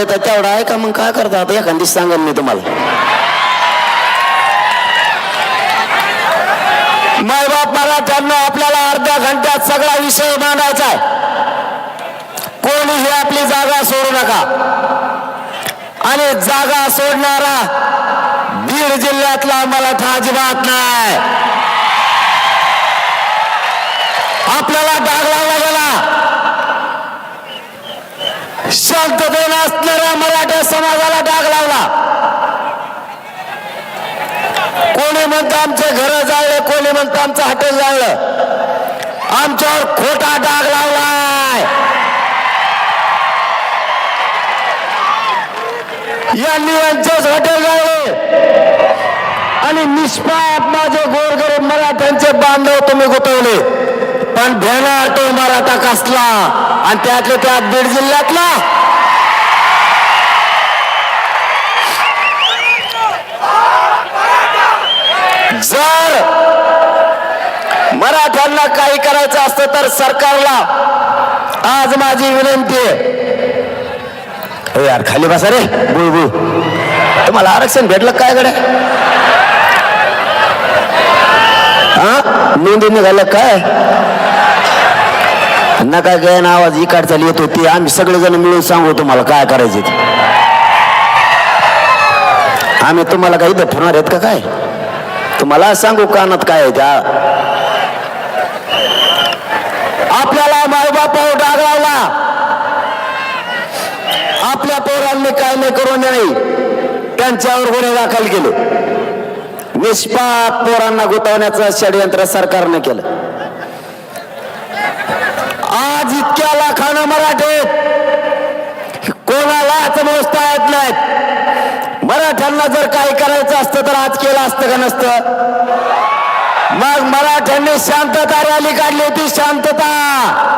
तर तेवढा आहे का? मग काय करता? आता एखादी सांगेन मी तुम्हाला. मायबाप मराठ्यांना आपल्याला अर्ध्या घंट्यात सगळा विषय मांडायचा आहे. कोणीही आपली जागा सोडू नका. आणि जागा सोडणारा बीड जिल्ह्यातला मराठा अजिबात नाही. आपल्याला डाग लावला गेला शांततेने असणाऱ्या मराठा समाजाला डाग लावला. कोणी म्हणतं आमचं घर जाळलं कोणी म्हणतं आमचं हॉटेल जाळलं. आमच्यावर खोटा डाग लावलाय. यांनी यांचेच हॉटेल जाळले. आणि निष्पाप माझे गोरगरीब मराठ्यांचे बांधव तुम्ही गुतवले. पण भेणार तो मराठा कसला? आणि त्यातले त्यात बीड जिल्ह्यातला? जर मराठ्यांना काही करायचं असतं तर सरकारला आज माझी विनंती आहे. यार खाली बसा रे बुळ बुळ तुम्हाला आरक्षण भेटलं काय कडे हा? नोंदी निघालं काय? नका काय ना आवाज इकडचाली येत होती आम्ही सगळेजण मिळून सांगू तुम्हाला काय करायचे आम्ही तुम्हाला काही इथं आहेत का काय? तुम्हाला सांगू कानात काय आहे त्या. आपल्याला मायबापावर डाग लावला. आपल्या पोरांनी काय नाही करू नाही त्यांच्यावर गुन्हे दाखल केले. निष्पाप पोरांना गुतवण्याचं षडयंत्र सरकारने केलं आज इतक्या लाखानं मराठे कोणालाच मोजता येत नाहीत. मराठ्यांना जर काही करायचं असतं तर आज केलं असतं का नसतं? मग मराठ्यांनी शांतता रॅली काढली होती शांतता.